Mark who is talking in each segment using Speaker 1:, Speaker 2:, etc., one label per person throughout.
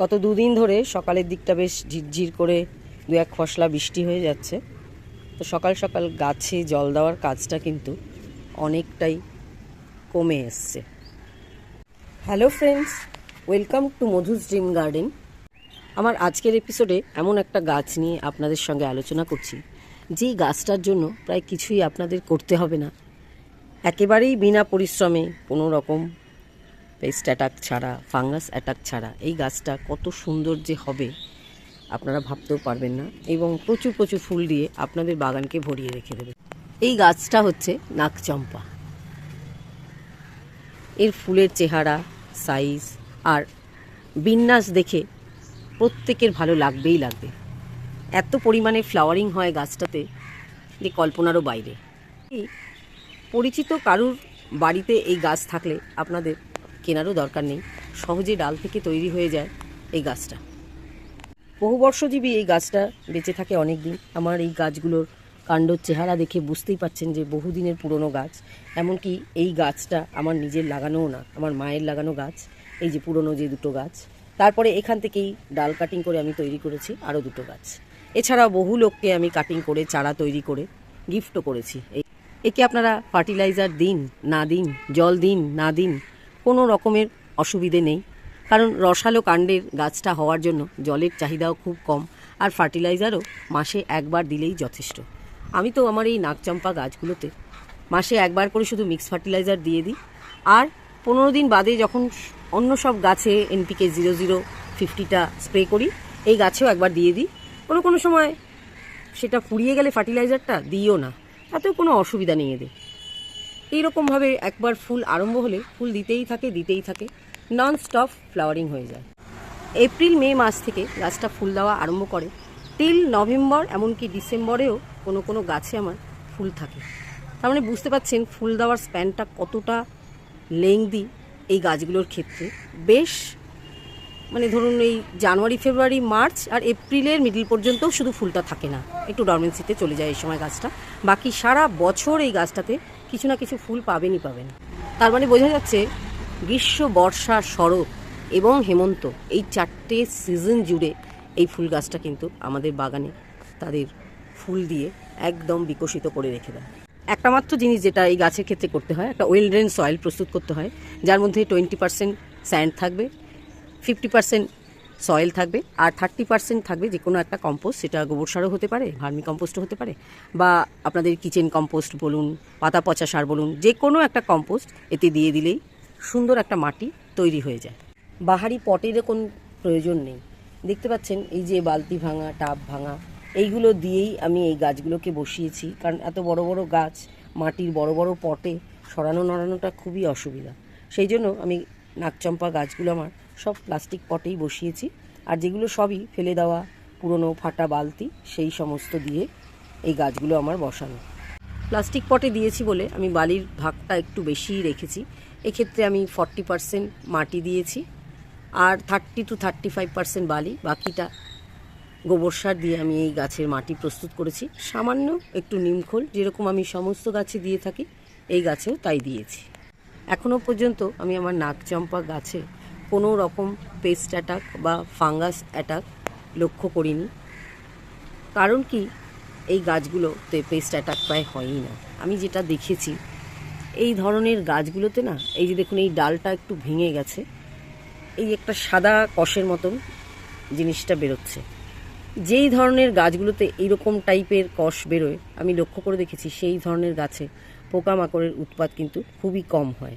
Speaker 1: গত দুদিন ধরে সকালের দিকটা বেশ ঝিরঝির করে দু এক ফসলা বৃষ্টি হয়ে যাচ্ছে। তো সকাল সকাল গাছে জল দেওয়ার কাজটা কিন্তু অনেকটাই কমে এসছে। Hello friends, welcome to Madhu's dream garden. আমার আজকের এপিসোডে এমন একটা গাছ নিয়ে আপনাদের সঙ্গে আলোচনা করছি। যেই গাছটার জন্য প্রায় কিছুই আপনাদের করতে হবে না। একেবারেই বিনা পরিশ্রমে কোনো রকম পেস্ট অ্যাটাক ছাড়া ফাঙ্গাস অ্যাটাক ছাড়া এই গাছটা কত সুন্দর যে হবে, আপনারা ভাবতেও পারবেন না। এবং প্রচুর প্রচুর ফুল দিয়ে আপনাদের বাগানকে ভরিয়ে রেখে দেবে। এই গাছটা হচ্ছে নাকচম্পা এর ফুলের চেহারা সাইজ আর বিন্যাস দেখে প্রত্যেকের ভালো লাগবেই লাগবে। এত পরিমাণে ফ্লাওয়ারিং হয় গাছটাতে যে কল্পনারও বাইরে। পরিচিত কারুর বাড়িতে এই গাছ থাকলে আপনাদের কেনারও দরকার নেই। সহজে ডাল থেকে তৈরি হয়ে যায় এই গাছটা। বহু বর্ষজীবী এই গাছটা বেঁচে থাকে অনেক দিন আমার এই গাছগুলোর কাণ্ডর চেহারা দেখে বুঝতেই পাচ্ছেন যে বহুদিনের পুরনো গাছ। এমনকি এই গাছটা আমার নিজের লাগানোও না, আমার মায়ের লাগানো গাছ, এই যে পুরনো যে দুটো গাছ। তারপরে এখান থেকেই ডাল কাটিং করে আমি তৈরি করেছি আরও দুটো গাছ। এছাড়া বহু লোককে আমি কাটিং করে, চারা তৈরি করে, গিফটও করেছি। একে আপনারা ফার্টিলাইজার দিন, না দিন, জল দিন, না দিন কোনো রকমের অসুবিধে নেই। কারণ রসালো কাণ্ডের গাছটা হওয়ার জন্য জলের চাহিদাও খুব কম আর ফার্টিলাইজারও মাসে একবার দিলেই যথেষ্ট। আমি তো আমার এই নাকচম্পা গাছগুলোতে মাসে একবার করে শুধু মিক্স ফার্টিলাইজার দিয়ে দিই। আর পনেরো দিন বাদে যখন অন্য সব গাছে এনপিকে জিরো জিরো ফিফটিটা স্প্রে করি, এই গাছেও একবার দিয়ে দিই। কোনো কোনো সময় সেটা ফুরিয়ে গেলে ফার্টিলাইজারটা দিইও না। তাতেও কোনো অসুবিধা নেই এদের। এইরকমভাবে একবার ফুল আরম্ভ হলে ফুল দিতেই থাকে দিতেই থাকে। নন স্টপ ফ্লাওয়ারিং হয়ে যায়। এপ্রিল, মে মাস থেকে গাছটা ফুল দেওয়া আরম্ভ করে। টিল নভেম্বর, এমনকি ডিসেম্বরেও কোনো কোনো গাছে আমার ফুল থাকে। তার মানে বুঝতে পারছেন ফুল দেওয়ার স্প্যানটা কতটা লেংদি এই গাছগুলোর ক্ষেত্রে। বেশ মানে ধরুন এই জানুয়ারি, ফেব্রুয়ারি, মার্চ আর এপ্রিলের মিডিল পর্যন্তও শুধু ফুলটা থাকে না। একটু ডরমেন্সিতে চলে যায় এই সময় গাছটা। বাকি সারা বছর এই গাছটাতে কিছু না কিছু ফুল পাবেনই পাবেন। তার মানে বোঝা যাচ্ছে গ্রীষ্ম, বর্ষা, শরৎ এবং হেমন্ত এই চারটে সিজন জুড়ে এই ফুল গাছটা কিন্তু আমাদের বাগানে তাদের ফুল দিয়ে একদম বিকশিত করে রেখে দেয়। একটা মাত্র জিনিস যেটা এই গাছের ক্ষেত্রে করতে হয়, একটা ওয়েল ড্রেন সয়েল প্রস্তুত করতে হয়, যার মধ্যে টোয়েন্টি পার্সেন্ট স্যান্ড থাকবে ফিফটি পার্সেন্ট সয়েল থাকবে আর থার্টি পার্সেন্ট থাকবে যে কোনো একটা কম্পোস্ট, সেটা গোবর সারও হতে পারে, ভার্মি কম্পোস্টও হতে পারে, বা আপনাদের কিচেন কম্পোস্ট বলুন, পাতা পচা সার বলুন, যে কোনো একটা কম্পোস্ট এতে দিয়ে দিলেই সুন্দর একটা মাটি তৈরি হয়ে যায়। বাহারি পটেরও কোনো প্রয়োজন নেই। দেখতে পাচ্ছেন এই যে বালতি ভাঙা, টাব ভাঙা, এইগুলো দিয়েই আমি এই গাছগুলোকে বসিয়েছি, কারণ এত বড় বড় গাছ, মাটির বড় বড় পটে সরানো নড়ানোটা খুবই অসুবিধা। সেই জন্য আমি নাকচম্পা গাছগুলো আমার সব প্লাস্টিক পটেই বসিয়েছি। আর যেগুলো সবই ফেলে দেওয়া, পুরনো ফাটা বালতি, সেই সমস্ত দিয়ে এই গাছগুলো আমার বসানো। প্লাস্টিক পটে দিয়েছি বলে আমি বালির ভাগটা একটু বেশিই রেখেছি। এক্ষেত্রে আমি ফর্টি পার্সেন্ট মাটি দিয়েছি আর thirty two thirty five percent বালি, বাকিটা গোবর সার দিয়ে আমি এই গাছের মাটি প্রস্তুত করেছি। সামান্য একটু নিমখোল যেরকম আমি সমস্ত গাছে দিয়ে থাকি, এই গাছেও তাই দিয়েছি। এখনও পর্যন্ত আমি আমার নাকচম্পা গাছে কোনো রকম পেস্ট অ্যাটাক বা ফাঙ্গাস অ্যাটাক লক্ষ্য করিনি। কারণ কি? এই গাছগুলোতে পেস্ট অ্যাটাক প্রায় হয়ই না। আমি যেটা দেখেছি, এই ধরনের গাছগুলোতে না, এই যে দেখুন, এই ডালটা একটু ভেঙে গেছে, এই একটা সাদা কষের মতন জিনিসটা বেরোচ্ছে। যেই ধরনের গাছগুলোতে এইরকম টাইপের কষ বেরোয়, আমি লক্ষ্য করে দেখেছি, সেই ধরনের গাছে পোকামাকড়ের উৎপাত কিন্তু খুবই কম হয়।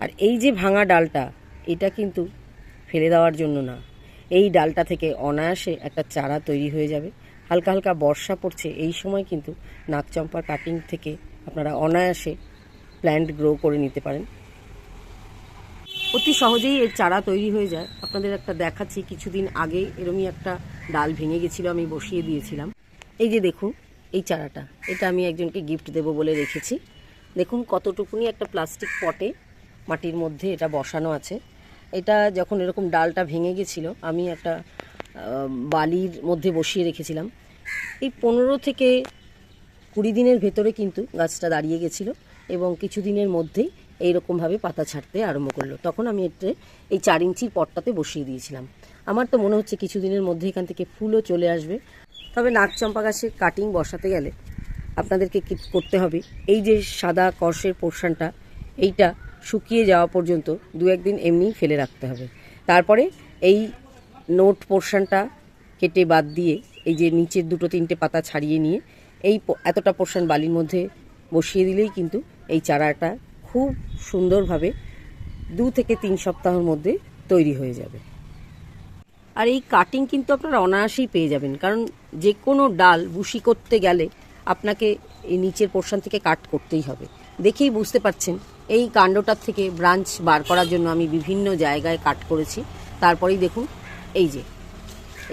Speaker 1: আর এই যে ভাঙা ডালটা এটা কিন্তু ফেলে দেওয়ার জন্য না। এই ডালটা থেকে অনায়াসে একটা চারা তৈরি হয়ে যাবে। হালকা হালকা বর্ষা পড়ছে, এই সময় কিন্তু নাকচম্পার কাটিং থেকে আপনারা অনায়াসে প্ল্যান্ট গ্রো করে নিতে পারেন। অতি সহজেই এর চারা তৈরি হয়ে যায়। আপনাদের একটা দেখাচ্ছি, কিছুদিন আগে এরমই একটা ডাল ভেঙে গেছিল, আমি বসিয়ে দিয়েছিলাম। এই যে দেখুন, এই চারাটা, এটা আমি একজনকে গিফট দেবো বলে রেখেছি। দেখুন কতটুকুনি একটা প্লাস্টিক পটে মাটির মধ্যে এটা বসানো আছে। এটা যখন এরকম ডালটা ভেঙে গেছিল, আমি একটা বালির মধ্যে বসিয়ে রেখেছিলাম। এই পনেরো থেকে কুড়ি দিনের ভেতরে কিন্তু গাছটা দাঁড়িয়ে গেছিল এবং কিছু দিনের মধ্যেই এইরকমভাবে পাতা ছাড়তে আরম্ভ করল। তখন আমি এতে এই চার ইঞ্চির পটটাতে বসিয়ে দিয়েছিলাম। আমার তো মনে হচ্ছে কিছুদিনের মধ্যে এখান থেকে ফুলও চলে আসবে। তবে নাকচম্পা গাছের কাটিং বসাতে গেলে আপনাদেরকে কি করতে হবে? এই যে সাদা কর্ষের পোর্শনটা, এইটা শুকিয়ে যাওয়া পর্যন্ত দু একদিন এমনিই ফেলে রাখতে হবে। তারপরে এই নোট পোর্শনটা কেটে বাদ দিয়ে এই যে নিচের দুটো তিনটে পাতা ছাড়িয়ে নিয়ে এই এতটা পোর্শন বালির মধ্যে বসিয়ে দিলেই কিন্তু এই চারাটা খুব সুন্দরভাবে দু থেকে তিন সপ্তাহের মধ্যে তৈরি হয়ে যাবে। আর এই কাটিং কিন্তু আপনারা অনায়াসেই পেয়ে যাবেন, কারণ যে কোনো ডাল বুশি করতে গেলে আপনাকে এই নিচের পোর্শন থেকে কাট করতেই হবে। দেখেই বুঝতে পারছেন এই কাণ্ডটার থেকে ব্রাঞ্চ বার করার জন্য আমি বিভিন্ন জায়গায় কাট করেছি। তারপরেই দেখুন, এই যে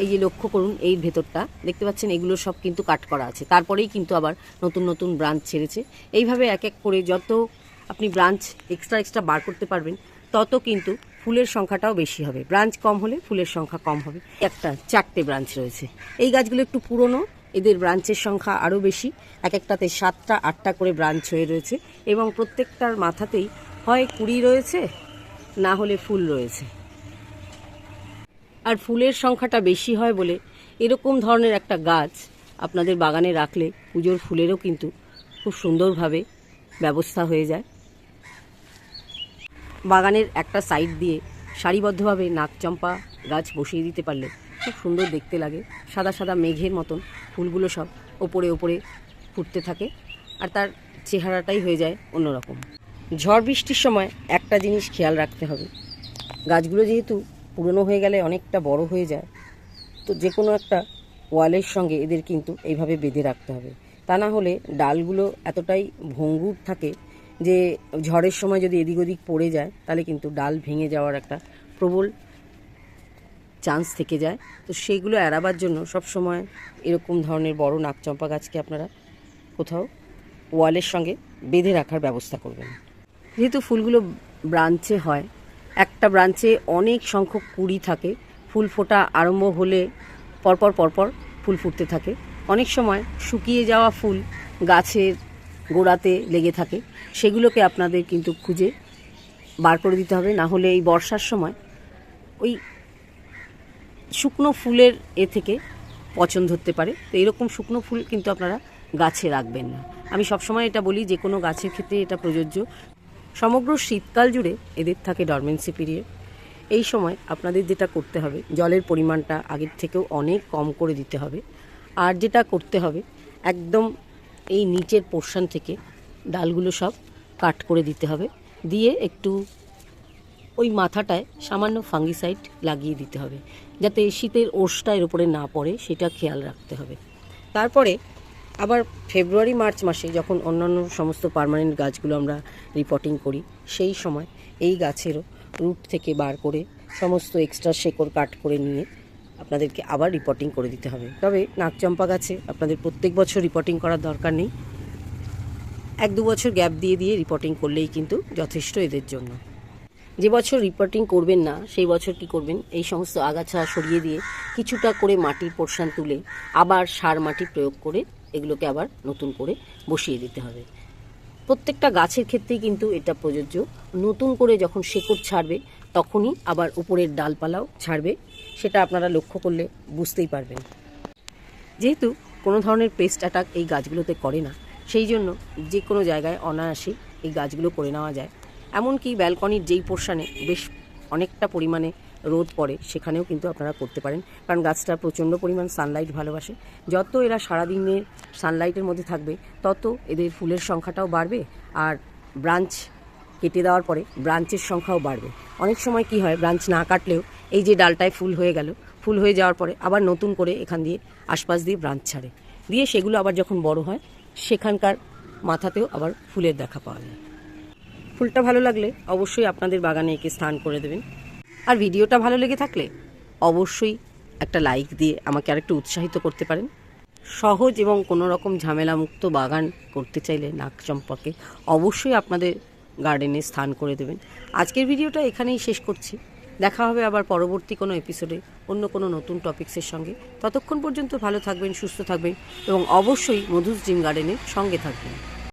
Speaker 1: এই যে লক্ষ্য করুন, এই ভেতরটা, দেখতে পাচ্ছেন, এগুলো সব কিন্তু কাট করা আছে। তারপরেই কিন্তু আবার নতুন নতুন ব্রাঞ্চ ছেড়েছে। এইভাবে এক এক করে যত আপনি ব্রাঞ্চ এক্সট্রা এক্সট্রা বার করতে পারবেন, তত কিন্তু ফুলের সংখ্যাটাও বেশি হবে। ব্রাঞ্চ কম হলে ফুলের সংখ্যা কম হবে। একটা, চারটে ব্রাঞ্চ রয়েছে। এই গাছগুলো একটু পুরনো এদের ব্রাঞ্চের সংখ্যা আরও বেশি। এক একটাতে সাতটা, আটটা করে ব্রাঞ্চ হয়ে রয়েছে এবং প্রত্যেকটার মাথাতেই হয় কুড়ি রয়েছে, না হলে ফুল রয়েছে। আর ফুলের সংখ্যাটা বেশি হয় বলে এরকম ধরনের একটা গাছ আপনাদের বাগানে রাখলে পুজোর ফুলেরও কিন্তু খুব সুন্দরভাবে ব্যবস্থা হয়ে যায়। বাগানের একটা সাইড দিয়ে সারিবদ্ধভাবে নাকচম্পা গাছ বসিয়ে দিতে পারলে খুব সুন্দর দেখতে লাগে। সাদা সাদা মেঘের মতন ফুলগুলো সব ওপরে ওপরে ফুটতে থাকে আর তার চেহারাটাই হয়ে যায় অন্যরকম। ঝড় বৃষ্টির সময় একটা জিনিস খেয়াল রাখতে হবে। গাছগুলো যেহেতু পুরনো হয়ে গেলে অনেকটা বড় হয়ে যায়, তো যে কোনো একটা ওয়ালের সঙ্গে এদের কিন্তু এইভাবে বেঁধে রাখতে হবে। তা না হলে ডালগুলো এতটাই ভঙ্গুর থাকে যে ঝড়ের সময় যদি এদিক ওদিক পড়ে যায়, তাহলে কিন্তু ডাল ভেঙে যাওয়ার একটা প্রবল চান্স থেকে যায়। তো সেইগুলো এড়াবার জন্য সব সময় এরকম ধরনের বড় নাকচম্পা গাছকে আপনারা কোথাও ওয়ালের সঙ্গে বেঁধে রাখার ব্যবস্থা করবেন। যেহেতু ফুলগুলো ব্রাঞ্চে হয়, একটা ব্রাঞ্চে অনেক সংখ্যক কুড়ি থাকে, ফুল ফোটা আরম্ভ হলে পরপর পরপর ফুল ফুটতে থাকে। অনেক সময় শুকিয়ে যাওয়া ফুল গাছের গোড়াতে লেগে থাকে, সেগুলোকে আপনাদের কিন্তু খুঁজে বার করে দিতে হবে। না হলে এই বর্ষার সময় ওই শুকনো ফুলের এ থেকে পচন ধরতে পারে। তো এরকম শুকনো ফুল কিন্তু আপনারা গাছে রাখবেন না। আমি সবসময় এটা বলি, যে কোনো গাছের ক্ষেত্রে এটা প্রযোজ্য। সমগ্র শীতকাল জুড়ে এদের থাকে ডরমেন্সি পিরিয়ড এই সময় আপনাদের যেটা করতে হবে, জলের পরিমাণটা আগের থেকেও অনেক কম করে দিতে হবে। আর যেটা করতে হবে, একদম এই নিচের পোর্শন থেকে ডালগুলো সব কাট করে দিতে হবে। দিয়ে একটু ওই মাথাটায় সামান্য ফাঙ্গিসাইড লাগিয়ে দিতে হবে। যাতে শীতের ওষটা এর উপরে না পড়ে, সেটা খেয়াল রাখতে হবে। তারপরে আবার ফেব্রুয়ারি, মার্চ মাসে যখন অন্যান্য সমস্ত পার্মানেন্ট গাছগুলো আমরা রিপোর্টিং করি, সেই সময় এই গাছেরও রুট থেকে বার করে সমস্ত এক্সট্রা শেকড় কাট করে নিয়ে আপনাদেরকে আবার রিপোর্টিং করে দিতে হবে। তবে নাকচম্পা গাছে আপনাদের প্রত্যেক বছর রিপোর্টিং করার দরকার নেই। এক দু বছর গ্যাপ দিয়ে দিয়ে রিপোর্টিং করলেই কিন্তু যথেষ্ট এদের জন্য। যে বছর রিপোর্টিং করবেন না, সেই বছর কি করবেন? এই সমস্ত আগাছা সরিয়ে দিয়ে কিছুটা করে মাটির পোর্শন তুলে আবার সার মাটি প্রয়োগ করে এগুলোকে আবার নতুন করে বসিয়ে দিতে হবে। প্রত্যেকটা গাছের ক্ষেত্রেই কিন্তু এটা প্রযোজ্য। নতুন করে যখন শেকড় ছাড়বে, তখনই আবার উপরের ডালপালাও ছাড়বে। সেটা আপনারা লক্ষ্য করলে বুঝতেই পারবেন। যেহেতু কোনো ধরনের পেস্ট অ্যাটাক এই গাছগুলোতে করে না, সেই জন্য যে কোনো জায়গায় অনায়াসে এই গাছগুলো করে নেওয়া যায়। এমনকি ব্যালকনির যেই পোর্শানে বেশ অনেকটা পরিমাণে রোদ পড়ে, সেখানেও কিন্তু আপনারা করতে পারেন। কারণ গাছটা প্রচণ্ড পরিমাণ সানলাইট ভালোবাসে। যত এরা সারাদিনের সানলাইটের মধ্যে থাকবে, তত এদের ফুলের সংখ্যাটাও বাড়বে আর ব্রাঞ্চ কেটে দেওয়ার পরে ব্রাঞ্চের সংখ্যাও বাড়বে। অনেক সময় কি হয় ব্রাঞ্চ না কাটলেও এই যে ডালটায় ফুল হয়ে গেল, ফুল হয়ে যাওয়ার পরে আবার নতুন করে এখান দিয়ে আশপাশ দিয়ে ব্রাঞ্চ ছাড়ে। দিয়ে সেগুলো আবার যখন বড় হয়, সেখানকার মাথাতেও আবার ফুলের দেখা পাওয়া যায়। ফুলটা ভালো লাগলে অবশ্যই আপনাদের বাগানে একে স্থান করে দেবেন। আর ভিডিওটা ভালো লেগে থাকলে অবশ্যই একটা লাইক দিয়ে আমাকে আরেকটু উৎসাহিত করতে পারেন। সহজ এবং কোনো রকম ঝামেলামুক্ত বাগান করতে চাইলে নাক চম্পাকে অবশ্যই আপনাদের গার্ডেনে স্থান করে দেবেন। আজকের ভিডিওটা এখানেই শেষ করছি। দেখা হবে আবার পরবর্তী কোনো এপিসোডে অন্য কোনো নতুন টপিক্সের সঙ্গে। ততক্ষণ পর্যন্ত ভালো থাকবেন, সুস্থ থাকবেন এবং অবশ্যই মধুস জিম গার্ডেনের সঙ্গে থাকবেন।